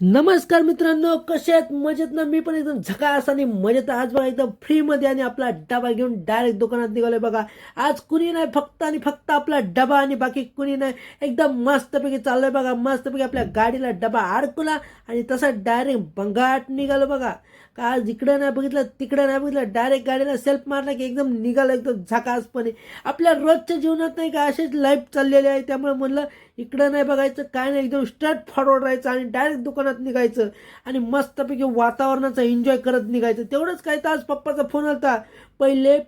नमस्कार मित्रांनो कसे आहेत? मजेत ना? मी पण एकदम झकास आणि मजेत आज बघा एकदम फ्रीमध्ये आणि आपला डबा घेऊन डायरेक्ट दुकानात निघालोय बघा. आज कुणी नाही फक्त आणि फक्त आपला डबा आणि बाकी कुणी नाही. एकदम मस्तपैकी चाललोय बघा. मस्तपैकी आपल्या गाडीला डबा अडकला आणि तसा डायरेक्ट बंगाट निघालो बघा. का आज इकडं नाही बघितलं तिकडं नाही बघितलं. डायरेक्ट गाडीला सेल्फ मारला की एकदम निघालं एकदम झकासपणे. आपल्या रोजच्या जीवनात नाही का अशीच लाईफ चाललेली आहे. त्यामुळे म्हणलं इकडं नाही बघायचं काय नाही एकदम स्ट्रेट फॉरवर्ड राहायचं आणि डायरेक्ट दुकानात निघायचं आणि मस्तपैकी वातावरणाचा एन्जॉय करत निघायचं. तेवढंच काय तर आज पप्पाचा फोन आलता. पहिले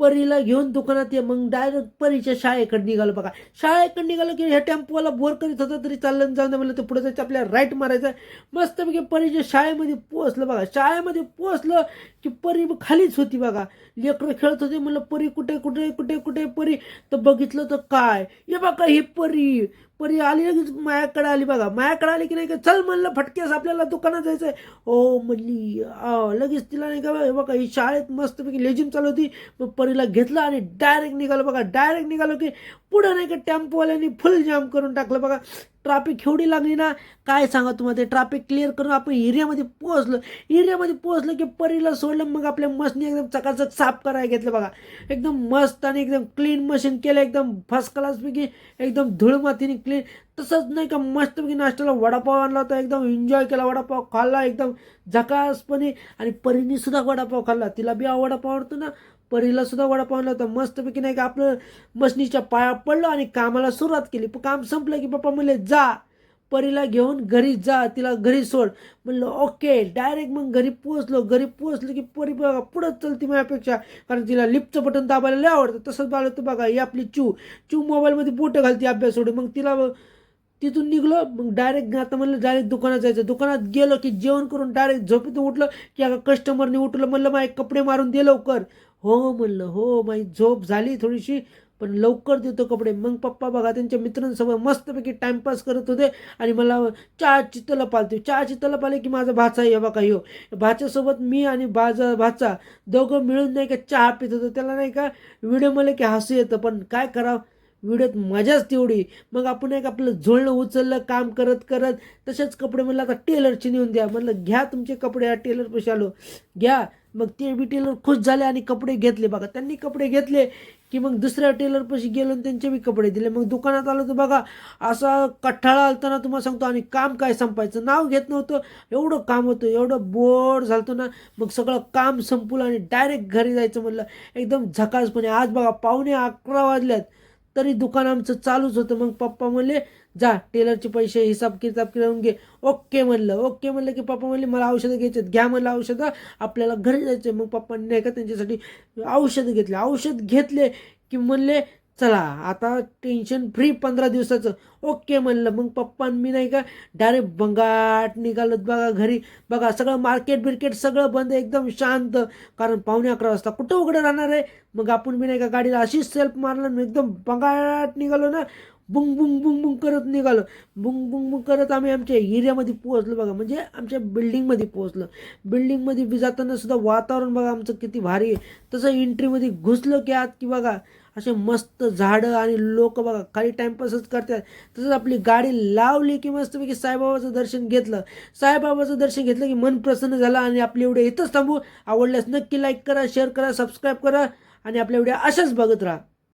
परीला घेऊन दुकानात ये मग डायरेक्ट परीच्या शाळेकडे निघालो बघा. शाळेकडे निघालो की ह्या टेम्पोवाला बोर करीत होता तरी चाललं जाऊन म्हणलं तर पुढे जायचं आपल्याला राईट मारायचं मस्तपैकी परीच्या शाळेमध्ये पोहोचलं बघा. शाळेमध्ये पोहोचलं की परी खालीच होती बघा. लेकरं खेळत होते म्हणलं परी कुठे कुठे कुठे कुठे परी? तर बघितलं तर काय? हे बघा ही परी. परी आली लगेच मायाकडे आली बघा. मायाकडे आली की नाही का चल म्हणलं फटक्यास आपल्याला दुकानात जायचं आहे हो म्हणली लगेच तिला नाही का बघा ही शाळेत मस्तपैकी लेजिम चालू होती. मग परीला घेतलं आणि डायरेक्ट निघालो बघा. डायरेक्ट निघालो की पुढं नाही का टेम्पोवाल्यांनी फुल जाम करून टाकलं बघा. ट्रॅफिक एवढी लागली ना काय सांगा तुम्हाला ते ट्रॅफिक क्लिअर करून आपण एरियामध्ये पोहोचलो. एरियामध्ये पोहोचलं की परीला सोडलं मग आपल्या मशीन एकदम चकाचक साफ करायला घेतलं बघा. एकदम मस्त आणि एकदम क्लीन मशीन केलं एकदम फर्स्ट क्लासपैकी एकदम धुळमातीने क्लीन तसंच नाही का मस्तपैकी नाश्त्याला वडापाव आणला होता एकदम एन्जॉय केला वडापाव खाल्ला एकदम झकासपणे आणि परीने सुद्धा वडापाव खाल्ला. तिला बी वडापाव आवडतो ना परीला सुद्धा वडापाव आणला होता. मस्तपैकी नाही का आपलं मशनीच्या पाया पडलो आणि कामाला सुरुवात केली. पण काम संपलं की पप्पा म्हणले जा परीला घेऊन घरी जा तिला घरी सोड. म्हणलं ओके. डायरेक्ट मग घरी पोचलो घरी पोचलो की परी बघा पुढंच चलती माझ्यापेक्षा. कारण तिला लिफ्टचं बटन दाबायला लय आवडतं. तसंच बाळ तर बघा ही आपली चू. चू मोबाईलमध्ये बोटं घालते अभ्यास सोडून. मग तिला तिथून निघलो मग डायरेक्ट आता म्हणलं डायरेक्ट दुकानात जायचं. दुकानात गेलो की जेवण करून डायरेक्ट झोपेतून उठलं की अगं कस्टमरने उठलं म्हणलं माझे कपडे मारून दे लवकर. हो म्हणलं हो माझी झोप झाली थोडीशी पण लवकर देतो कपडे. मग पप्पा बघा त्यांच्या मित्रांसमोर मस्तपैकी टाइमपास करत होते आणि मला चहाची तलप पालते चहाची तलप आली की माझा भाचा आहे बघा हो भाच्यासोबत मी आणि बाजा भाचा दोघं मिळून नाही का चहा पित होतो. त्याला नाही का व्हिडिओ मला की हसू येतं पण काय करावं? व्हिडिओत मजाच तेवढी. मग आपण एक आपलं झोळणं उचललं काम करत करत तसेच कपडे म्हणलं आता टेलरचे नेऊन द्या. म्हणलं घ्या तुमचे कपडे या टेलर पैसे आलो घ्या. मग ते बी टेलर खुश झाले आणि कपडे घेतले. बघा त्यांनी कपडे घेतले की मग दुसऱ्या टेलरपाशी गेलो आणि त्यांचे बी कपडे दिले. मग दुकानात आलो तर बघा असा कठ्ठाळा आलताना तुम्हाला सांगतो आणि काम काय संपायचं? नाव घेत नव्हतं. एवढं काम होतं एवढं बोर झालतो ना. मग सगळं काम संपलं आणि डायरेक्ट घरी जायचं म्हणलं. एकदम झकासपणे. आज बघा पावणे अकरा वाजल्यात. तरी दुकान आमचं चालूच होतं. मग पप्पा म्हणले जा टेलरचे पैसे हिसाब किताब करून घे. ओके म्हणलं. ओके म्हणलं की पप्पा म्हणले मला औषधं घ्यायचे घ्या म्हणलं औषधं. आपल्याला घरी जायचे मग पप्पांनी नाही का त्यांच्यासाठी औषधं घेतले. औषध घेतले की म्हणले चला आता टेन्शन फ्री पंधरा दिवसाचं. ओके म्हणलं मग पप्पा मी नाही का डायरेक्ट बंगाट निघालो बघा घरी. बघा सगळं मार्केट बिर्केट सगळं बंद एकदम शांत. कारण पावणे अकरा वाजता कुठं उघडं राहणार आहे? मग आपण मी नाही का गाडीला अशीच सेल्फ मारलं एकदम बंगाट निघालो ना? बुंग बुंग बुंग बुंग करत निघालो. बुंग बुंग बुंग करत आम्ही आमच्या एरियामध्ये पोहोचलो बघा. म्हणजे आमच्या बिल्डिंगमध्ये पोहोचलो. बिल्डिंगमध्ये बी जाताना सुद्धा वातावरण बघा आमचं किती भारी आहे. तसं एंट्रीमध्ये घुसलो की आत की बघा असे मस्त झाडं आणि लोक बघा खाली टाइमपासच करतात. तसंच आपली गाडी लावली की मस्तपैकी साईबाबाचं दर्शन घेतलं. साईबाबाचं दर्शन घेतलं की मन प्रसन्न झालं आणि आपले एवढे इथंच थांबू. आवडल्यास नक्की लाईक करा शेअर करा सबस्क्राईब करा आणि आपल्या व्हिडिओ अशाच बघत राहा.